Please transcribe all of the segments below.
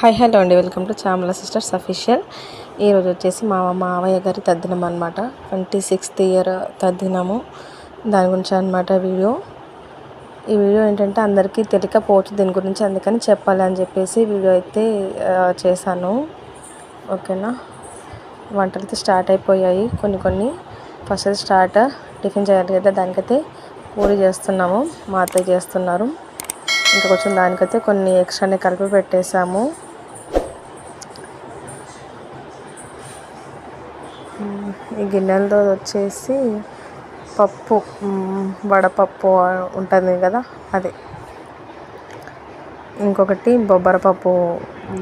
Hi hello అండి. Welcome to Chamala sisters official. ఈరోజు వచ్చేసి మా మావయ్య గారి తద్దినం అనమాట ట్వంటీ సిక్స్త్ ఇయర్ తద్దినము. దాని గురించి అనమాట వీడియో. ఈ వీడియో ఏంటంటే అందరికీ తెలియకపోవచ్చు దీని గురించి అందుకని చెప్పాలి అని చెప్పేసి వీడియో అయితే చేశాను. ఓకేనా? వంటలు అయితే స్టార్ట్ అయిపోయాయి. కొన్ని కొన్ని ఫస్ట్ స్టార్ట్ టిఫిన్ చేయాలి కదా దానికైతే పూరి చేస్తున్నాము. మా అత్తయ్య చేస్తున్నారు. ఇంకా కొంచెం దానికైతే కొన్ని ఎక్స్ట్రానే కలిపి పెట్టేశాము. ఈ గిన్నెలతో వచ్చేసి పప్పు వడపప్పు ఉంటుంది కదా అది. ఇంకొకటి బొబ్బరపప్పు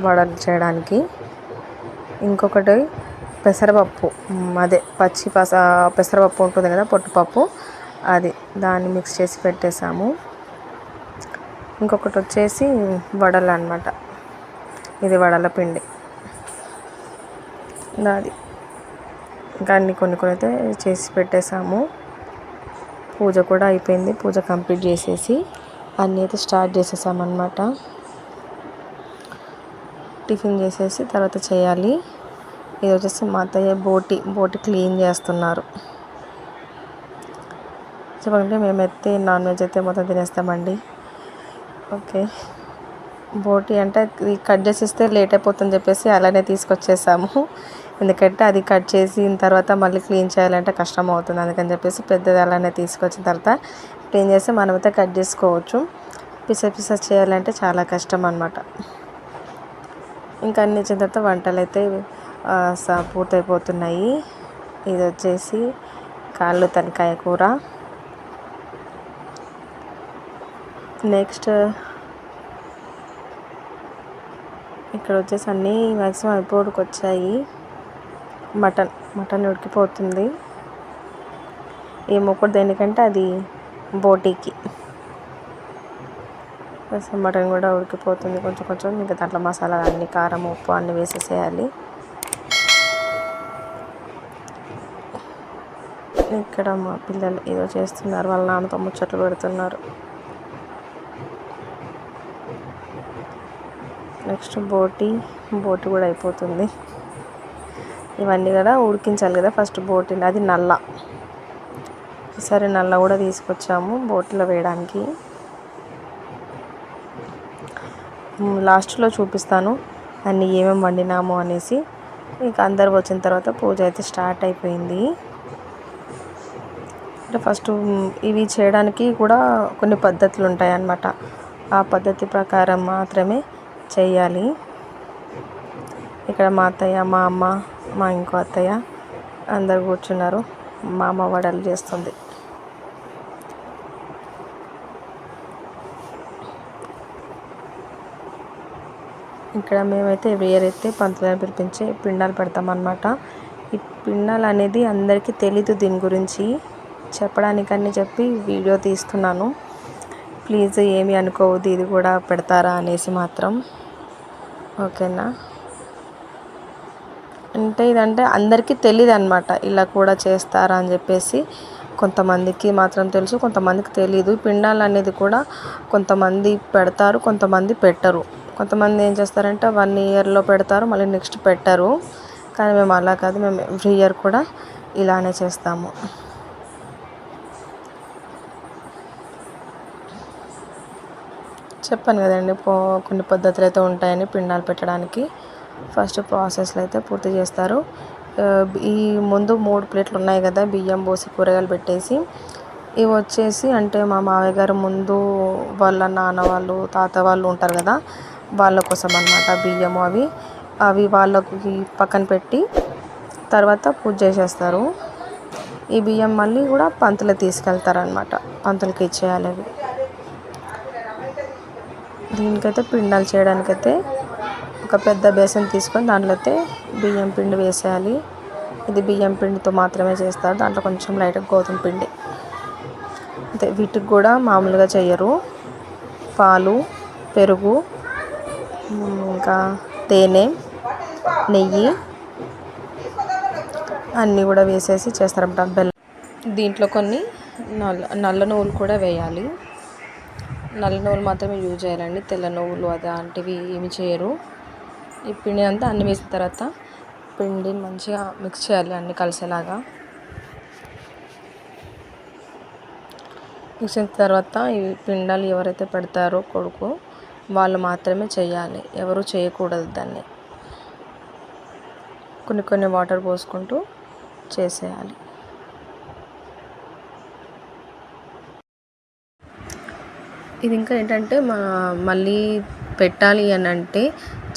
వడలు చేయడానికి. ఇంకొకటి పెసరపప్పు అదే పచ్చి పస పెసరపప్పు ఉంటుంది కదా పొట్టుపప్పు అది దాన్ని మిక్స్ చేసి పెట్టేసాము. ఇంకొకటి వచ్చేసి వడలు అనమాట ఇది వడల పిండి. అది ఇంకా అన్ని కొన్ని కొన్ని అయితే చేసి పెట్టేసాము పూజ కూడా అయిపోయింది. పూజ కంప్లీట్ చేసేసి అన్నీ అయితే స్టార్ట్ చేసేసామన్నమాట. టిఫిన్ చేసేసి తర్వాత చేయాలి. ఇది వచ్చేసి మా అత్తయ్య బోటి బోటి క్లీన్ చేస్తున్నారు. చెప్పండి మేమైతే నాన్ వెజ్ అయితే మొత్తం తినేస్తామండి. ఓకే. బోటి అంటే కట్ చేసిస్తే లేట్ అయిపోతుందని చెప్పేసి అలానే తీసుకొచ్చేసాము. ఎందుకంటే అది కట్ చేసిన తర్వాత మళ్ళీ క్లీన్ చేయాలంటే కష్టం అవుతుంది అందుకని చెప్పేసి పెద్దది అలానే తీసుకొచ్చిన తర్వాత క్లీన్ చేసి మనమైతే కట్ చేసుకోవచ్చు. పిస పిస చేయాలంటే చాలా కష్టం అనమాట ఇంకా అన్ని ఇచ్చిన తర్వాత వంటలు అయితే పూర్తయిపోతున్నాయి. ఇది వచ్చేసి కాళ్ళు తనకాయ కూర. నెక్స్ట్ ఇక్కడ వచ్చేసి అన్నీ మ్యాక్సిమం అయిపోడుకు వచ్చాయి. మటన్ మటన్ ఉడికిపోతుంది. ఈ మొక్కడు దేనికంటే అది బోటీకి. మటన్ కూడా ఉడికిపోతుంది. కొంచెం కొంచెం ఇంకా దాంట్లో మసాలా అన్ని కారం ఉప్పు అన్నీ వేసేసేయాలి. ఇక్కడ మా పిల్లలు ఏదో చేస్తున్నారు. వాళ్ళ నాన్నతో ముచ్చట్లు పెడుతున్నారు. నెక్స్ట్ బోటి బోటి కూడా అయిపోతుంది. ఇవన్నీ కూడా ఉడికించాలి కదా ఫస్ట్ బోటిల్ అది నల్ల. సరే నల్ల కూడా తీసుకొచ్చాము బోట్లో వేయడానికి. లాస్ట్లో చూపిస్తాను అన్నీ ఏమేమి వండినాము అనేసి. ఇంకా అందరు వచ్చిన తర్వాత పూజ అయితే స్టార్ట్ అయిపోయింది. అంటే ఫస్ట్ ఇవి చేయడానికి కూడా కొన్ని పద్ధతులు ఉంటాయి అన్నమాట ఆ పద్ధతి ప్రకారం మాత్రమే చేయాలి. ఇక్కడ మా అత్తయ్య మా అమ్మ మా ఇంకో అత్తయ్య అందరు కూర్చున్నారు. మా అమ్మ వడలు చేస్తుంది. ఇక్కడ మేమైతే ఎవ్రీ ఇయర్ అయితే పంతులను పిలిపించి పిండాలు పెడతామన్నమాట. ఈ పిండాలు అనేది అందరికీ తెలీదు దీని గురించి. చెప్పడానికని చెప్పి వీడియో తీస్తున్నాను. ప్లీజ్ ఏమి అనుకోవద్దు ఇది కూడా పెడతారా అనేసి మాత్రం. ఓకేనా? అంటే ఇదంటే అందరికీ తెలియదు అనమాట ఇలా కూడా చేస్తారా అని చెప్పేసి కొంతమందికి మాత్రం తెలుసు కొంతమందికి తెలియదు పిండాలు అనేది కూడా కొంతమంది పెడతారు కొంతమంది పెట్టరు. కొంతమంది ఏం చేస్తారంటే వన్ ఇయర్లో పెడతారు మళ్ళీ నెక్స్ట్ పెట్టరు. కానీ మేము అలా కాదు మేము ఎవ్రీ ఇయర్ కూడా ఇలానే చేస్తాము. చెప్పాను కదండి కొన్ని పద్ధతులు అయితే ఉంటాయని పిండాలు పెట్టడానికి. ఫస్ట్ ప్రాసెస్లో అయితే పూర్తి చేస్తారు. ఈ ముందు మూడు ప్లేట్లు ఉన్నాయి కదా బియ్యం పోసి కూరగాయలు పెట్టేసి. ఇవి వచ్చేసి అంటే మా మావయ్య గారు ముందు వాళ్ళ నాన్న వాళ్ళు తాత వాళ్ళు ఉంటారు కదా వాళ్ళ కోసం అనమాట బియ్యం అవి. అవి వాళ్ళకి పక్కన పెట్టి తర్వాత పూజ చేసేస్తారు. ఈ బియ్యం మళ్ళీ కూడా పంతులు తీసుకెళ్తారనమాట పంతులకి ఇచ్చేయాలి అవి. దీనికైతే పిండాలు చేయడానికైతే ఒక పెద్ద బేసన్ తీసుకొని దాంట్లో అయితే బియ్యం పిండి వేసేయాలి. ఇది బియ్యం పిండితో మాత్రమే చేస్తారు. దాంట్లో కొంచెం లైట్గా గోధుమ పిండి. అంతే వీటికి కూడా మామూలుగా చేయరు. పాలు పెరుగు ఇంకా తేనె నెయ్యి అన్నీ కూడా వేసేసి చేస్తారన్నమాట. బెల్లం దీంట్లో కొన్ని నల్ల నల్ల నువ్వులు కూడా వేయాలి. నల్ల నువ్వులు మాత్రమే యూజ్ చేయాలండి. తెల్ల నువ్వులు అలాంటివి ఏమి చేయరు. ఈ పిండి అంతా అన్ని వేసిన తర్వాత పిండిని మంచిగా మిక్స్ చేయాలి అన్ని కలిసేలాగా. మిక్స్ తర్వాత ఈ పిండాలు ఎవరైతే పెడతారో కొడుకు వాళ్ళు మాత్రమే చేయాలి. ఎవరు చేయకూడదు దాన్ని. కొన్ని కొన్ని వాటర్ పోసుకుంటూ చేసేయాలి. ఇది ఇంకా ఏంటంటే మా మళ్ళీ పెట్టాలి అని అంటే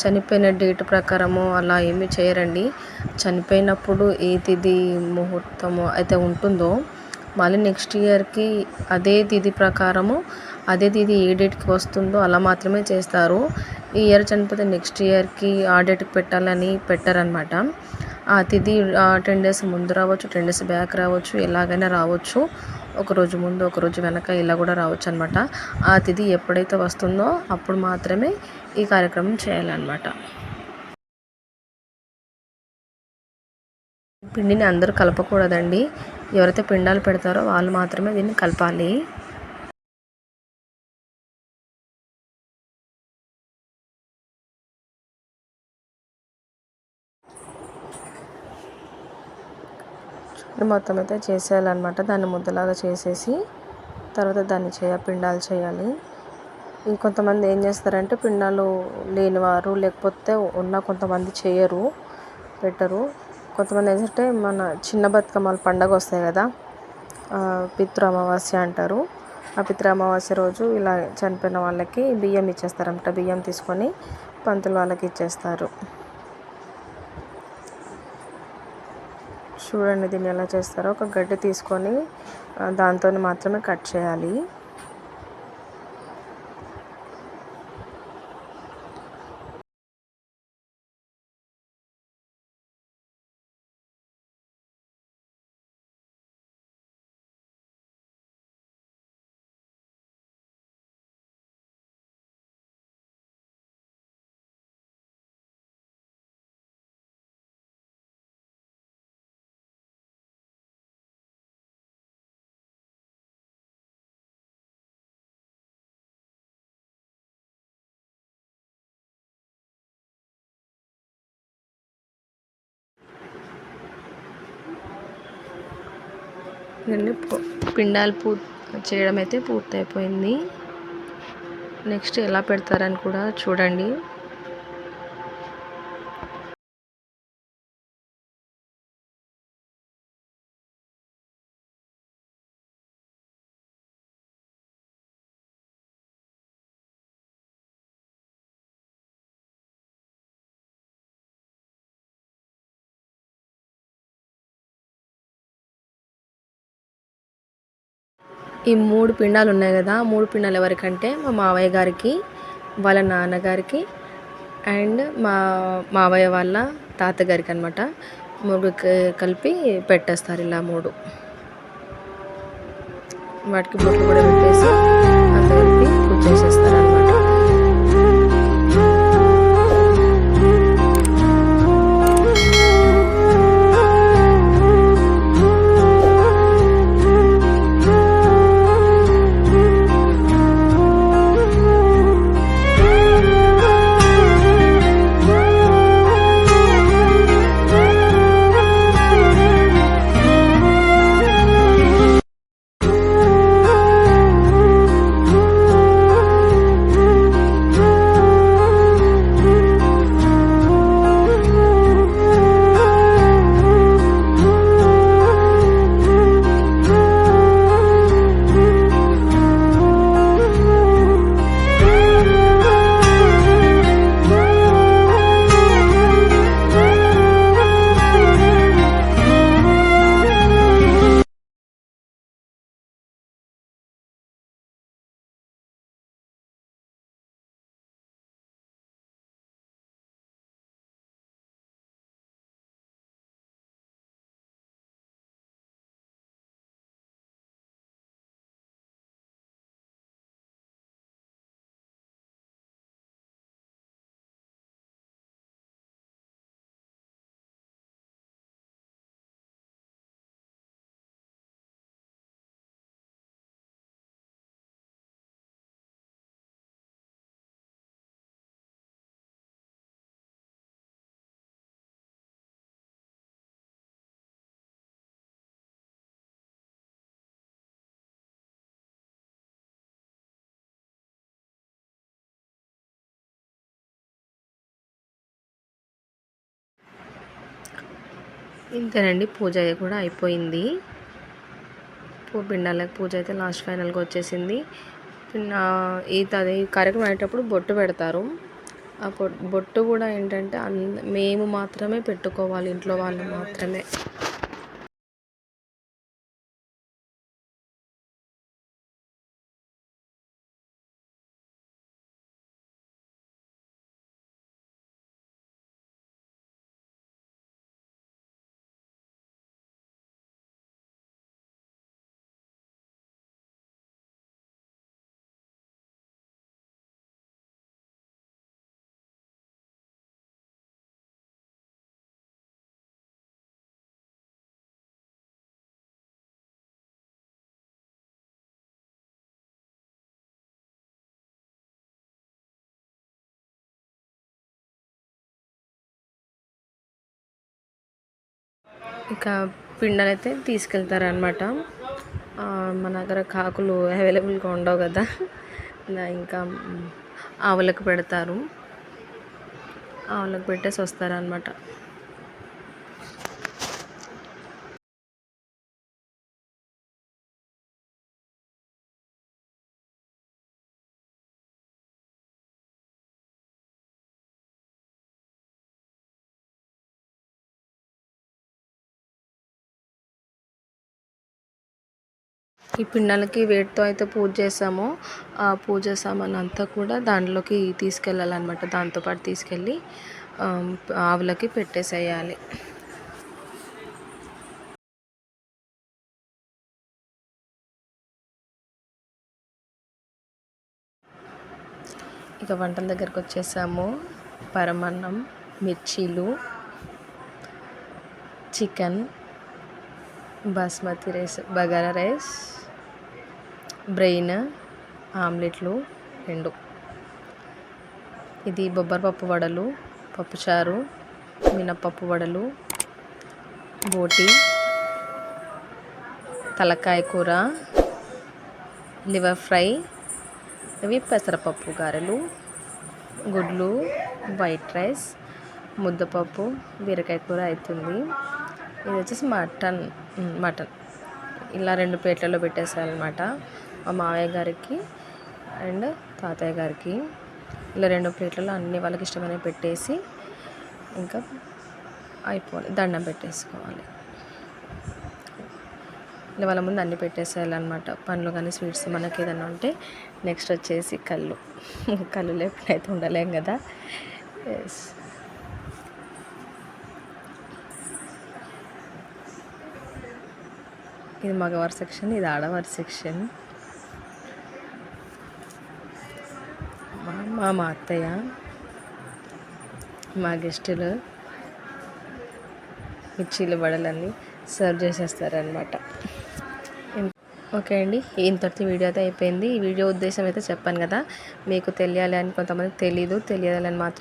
చనిపోయిన డేట్ ప్రకారము అలా ఏమి చేయరండి. చనిపోయినప్పుడు ఏ తిథి ముహూర్తము అయితే ఉంటుందో మళ్ళీ నెక్స్ట్ ఇయర్కి అదే తిథి ప్రకారము అదే తిది ఏ డేట్కి వస్తుందో అలా మాత్రమే చేస్తారు. ఈ ఇయర్ చనిపోతే నెక్స్ట్ ఇయర్కి ఆ డేట్కి పెట్టాలని పెట్టారనమాట ఆ తిథి టెన్ డేస్ ముందు రావచ్చు టెన్ డేస్ బ్యాక్ రావచ్చు ఎలాగైనా రావచ్చు. ఒకరోజు ముందు ఒకరోజు వెనక ఇలా కూడా రావచ్చు అనమాట ఆ తిథి ఎప్పుడైతే వస్తుందో అప్పుడు మాత్రమే ఈ కార్యక్రమం చేయాలన్నమాట పిండిని అందరూ కలపకూడదండి. ఎవరైతే పిండాలు పెడతారో వాళ్ళు మాత్రమే దీన్ని కలపాలి. మొత్తం అయితే చేసేయాలన్నమాట. దాన్ని ముద్దలాగా చేసేసి తర్వాత దాన్ని చేయ పిండాలు చేయాలి. కొంతమంది ఏం చేస్తారంటే పిండాలు లేనివారు లేకపోతే ఉన్న కొంతమంది చేయరు పెట్టరు. కొంతమంది ఏంటంటే మన చిన్న బతుకమ్మల పండగ వస్తాయి కదా పితృ అమావాస్య అంటారు. ఆ పితృ అమావాస్య రోజు ఇలా చనిపోయిన వాళ్ళకి బియ్యం ఇచ్చేస్తారంట బియ్యం తీసుకొని పంతులు వాళ్ళకి ఇచ్చేస్తారు. చూడండి దీన్ని ఎలా చేస్తారో. ఒక గడ్డి తీసుకొని దాంతో మాత్రమే కట్ చేయాలి. ఇవన్నీ పిండాలు పూ చేయడం అయితే పూర్తయిపోయింది. నెక్స్ట్ ఎలా పెడతారని కూడా చూడండి. ఈ మూడు పిండాలు ఉన్నాయి కదా మూడు పిండాలు ఎవరికంటే మా మావయ్య గారికి వాళ్ళ నాన్నగారికి అండ్ మా మావయ్య వాళ్ళ తాతగారికి అనమాట మూడు కలిపి పెట్టేస్తారు ఇలా మూడు. వాటికి బొట్లు కూడా పెట్టేసి ఇంతేనండి పూజ కూడా అయిపోయింది. పిండాలకు పూజ అయితే లాస్ట్ ఫైనల్గా వచ్చేసింది. పిన్న ఈ తది కార్యక్రమం అయ్యేటప్పుడు బొట్టు పెడతారు. ఆ బొట్టు కూడా ఏంటంటే అన్ మేము మాత్రమే పెట్టుకోవాలి ఇంట్లో వాళ్ళు మాత్రమే. ఇక పిండాలు అయితే తీసుకెళ్తారనమాట మన దగ్గర కాకులు అవైలబుల్గా ఉండవు కదా. ఇంకా ఆవులకు పెడతారు. ఆవులకు పెట్టేసి వస్తారనమాట ఈ పిండాలకి వేటితో అయితే పూజ చేసామో ఆ పూజ సామాన్ అంతా కూడా దాంట్లోకి తీసుకెళ్ళాలన్నమాట. దాంతోపాటు తీసుకెళ్ళి ఆవులకి పెట్టేసేయాలి. ఇక వంటల దగ్గరకు వచ్చేసాము. పరమాన్నం మిర్చీలు chicken basmati rice bagara rice brain ఆమ్లెట్లు రెండు. ఇది బొబ్బరపప్పు వడలు పప్పుచారు మినప్పప్పు వడలు బోటి తలకాయ కూర లివర్ ఫ్రై ఇవి పెసరపప్పు గారెలు గుడ్లు వైట్ రైస్ ముద్దపప్పు బీరకాయ కూర అవుతుంది ఇది వచ్చేసి మటన్ మటన్. ఇలా రెండు ప్లేట్లలో పెట్టేసారనమాట మా మావయ్య గారికి అండ్ తాతయ్య గారికి. ఇలా రెండు ప్లేట్లలో అన్ని వాళ్ళకి ఇష్టమైనవి పెట్టేసి ఇంకా అయిపోవాలి. దండం పెట్టేసుకోవాలి. ఇలా వాళ్ళ ముందు అన్ని పెట్టేసేయాలన్నమాట. పండ్లు కానీ స్వీట్స్ మనకి ఏదైనా ఉంటే నెక్స్ట్ వచ్చేసి కళ్ళు. కళ్ళు లేకుండా అయితే ఉండలేం కదా. ఎస్ ఇది మగవారి సెక్షన్ ఇది ఆడవారి సెక్షన్. మా మా అత్తయ్య మా గెస్టులు మిర్చీలు వడలన్నీ సర్వ్ చేసేస్తారనమాట ఓకే అండి ఇంతటి వీడియో అయితే అయిపోయింది. ఈ వీడియో ఉద్దేశం అయితే చెప్పాను కదా మీకు తెలియాలి అని కొంతమంది తెలీదు తెలియాలని మాత్రం